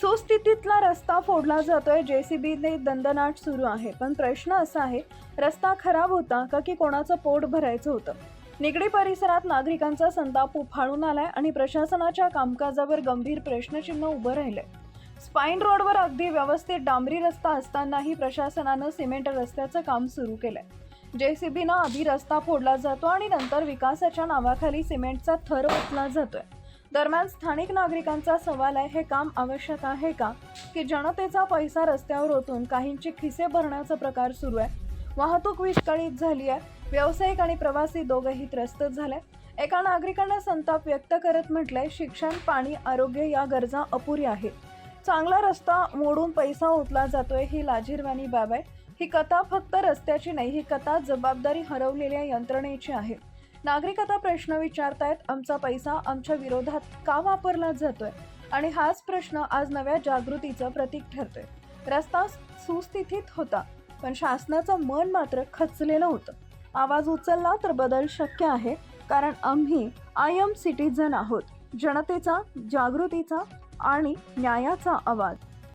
सुस्थितीतला रस्ता फोडला जातोय. जेसीबीने दंदनाट सुरू आहे. पण प्रश्न असा आहे रस्ता खराब होता का की कोणाचं पोट भरायचं होतं? निगडी परिसरात नागरिकांचा संताप उफाळून आलाय आणि प्रशासनाच्या कामकाजावर गंभीर प्रश्नचिन्ह उभं राहिलंय. स्पाईन रोडवर अगदी व्यवस्थित डांबरी रस्ता असतानाही प्रशासनानं सिमेंट रस्त्याचं काम सुरू केलंय. जेसीबीनं आधी रस्ता फोडला जातो आणि नंतर विकासाच्या नावाखाली सिमेंटचा थर ओतला जातोय. दरम्यान स्थानिक नागरिकांचा सवाल आहे हे काम आवश्यक आहे का? की जनतेचा पैसा रस्त्यावर ओतून काहींचे खिसे भरण्याचा प्रकार सुरू आहे? वाहतूक विस्कळीत झाली आहे. व्यावसायिक आणि प्रवासी दोघंही त्रस्त झाले. एका नागरिकाने संताप व्यक्त करत म्हटलंय शिक्षण पाणी आरोग्य या गरजा अपुऱ्या आहेत. चांगला रस्ता मोडून पैसा ओतला जातोय ही लाजीरवाणी बाब आहे. ही कथा फक्त रस्त्याची नाही ही कथा जबाबदारी हरवलेल्या यंत्रणेची आहे. नागरिक आता प्रश्न विचारतायत आमचा पैसा आमच्या विरोधात का वापरला जातोय? आणि हाच प्रश्न आज नव्या जागृतीचं प्रतीक ठरतोय. रस्ता सुस्थितीत होता पण शासनाचं मन मात्र खचलेलं होतं. आवाज उचलला तर बदल शक्य आहे कारण आम्ही आय एम सिटीजन आहोत. जनतेचा जागृतीचा आणि न्यायाचा आवाज.